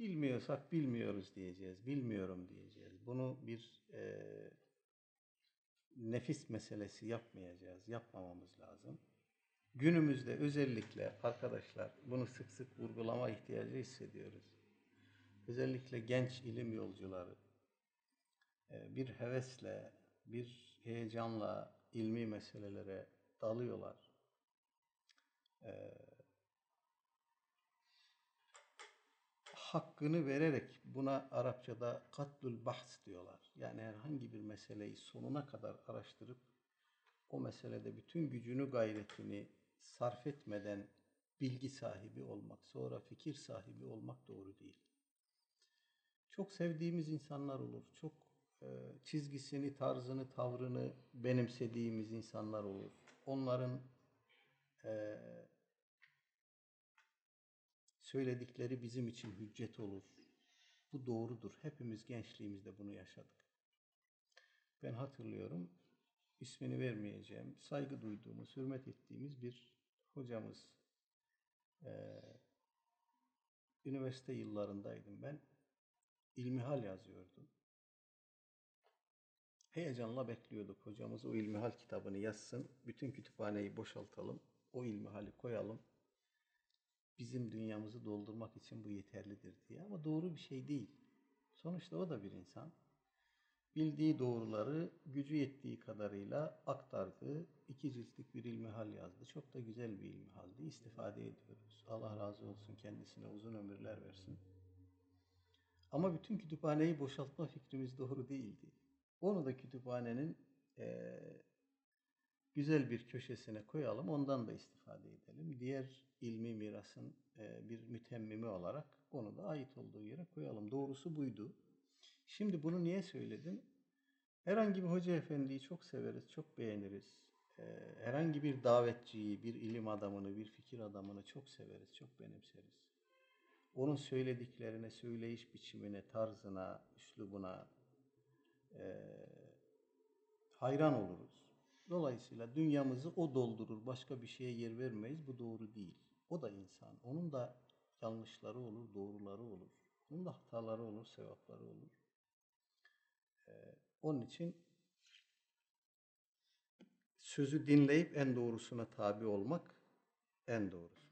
Bilmiyorsak bilmiyoruz diyeceğiz, bilmiyorum diyeceğiz. Bunu bir e, nefis meselesi yapmayacağız, yapmamamız lazım. Günümüzde özellikle arkadaşlar bunu sık sık vurgulama ihtiyacı hissediyoruz. Özellikle genç ilim yolcuları e, bir hevesle, bir heyecanla ilmi meselelere dalıyorlar. Hakkını vererek buna Arapçada katlül bahs diyorlar. Yani herhangi bir meseleyi sonuna kadar araştırıp o meselede bütün gücünü, gayretini sarf etmeden bilgi sahibi olmak, sonra fikir sahibi olmak doğru değil. Çok sevdiğimiz insanlar olur. Çok e, çizgisini, tarzını, tavrını benimsediğimiz insanlar olur. Onların e, söyledikleri bizim için hüccet olur. Bu doğrudur. Hepimiz gençliğimizde bunu yaşadık. Ben hatırlıyorum, ismini vermeyeceğim, saygı duyduğumuz, hürmet ettiğimiz bir hocamız. Ee, üniversite yıllarındaydım ben. İlmihal yazıyordu. Heyecanla bekliyorduk hocamız o ilmihal kitabını yazsın. Bütün kütüphaneyi boşaltalım. O ilmihali koyalım bizim dünyamızı doldurmak için bu yeterlidir diye. Ama doğru bir şey değil. Sonuçta o da bir insan. Bildiği doğruları gücü yettiği kadarıyla aktardı. İki ciltlik bir ilmihal yazdı. Çok da güzel bir ilmihaldi. İstifade ediyoruz. Allah razı olsun kendisine uzun ömürler versin. Ama bütün kütüphaneyi boşaltma fikrimiz doğru değildi. Onu da kütüphanenin e, güzel bir köşesine koyalım. Ondan da istifade edelim. Diğer ilmi mirasın e, bir mütemmimi olarak onu da ait olduğu yere koyalım. Doğrusu buydu. Şimdi bunu niye söyledim? Herhangi bir hoca efendiyi çok severiz, çok beğeniriz. E, herhangi bir davetçiyi, bir ilim adamını, bir fikir adamını çok severiz, çok benimseriz. Onun söylediklerine, söyleyiş biçimine, tarzına, üslubuna e, hayran oluruz. Dolayısıyla dünyamızı o doldurur, başka bir şeye yer vermeyiz. Bu doğru değil. O da insan. Onun da yanlışları olur, doğruları olur. Onun da hataları olur, sevapları olur. Ee, onun için sözü dinleyip en doğrusuna tabi olmak en doğrusu.